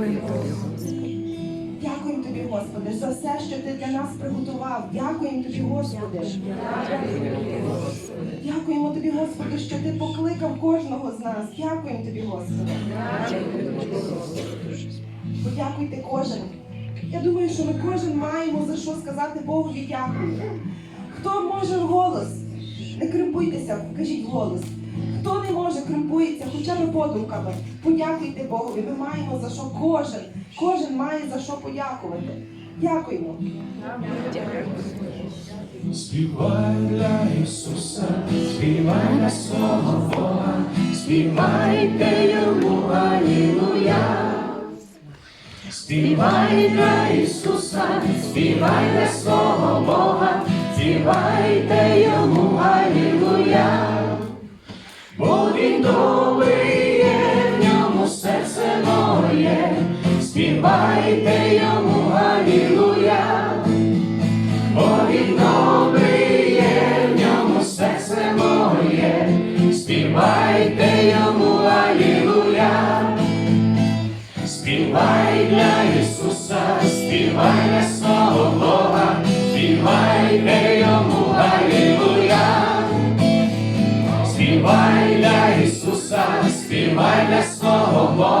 Дякуємо тобі, Господи. Дякуємо тобі, Господи, за все, що ти для нас приготував. Дякуємо тобі, Господи. Дякуємо тобі, Господи, що ти покликав кожного з нас. Дякуємо тобі, Господи. Подякуйте кожен. Я думаю, що ми кожен маємо за що сказати Богові дякую. Хто може вголос? Не кримпуйтеся, кажіть голос. Хто не може, кримпується, хоча б подумками. Подякуйте Богові. Ми маємо за що кожен. Кожен має за що подякувати. Дякуємо. Співай для Ісуса, співай для свого Бога, співайте йому Алілуя. Співай для Ісуса, співай для свого Бога, співайте йому він добрий є, в ньому серце моє, співайте йому Алілуя. Бо він добрий є, в ньому серце моє, співайте йому Алілуя. Співай для Ісуса, співай для свого Бога, співайте йому Алілуя. Співай співай для свого Бога.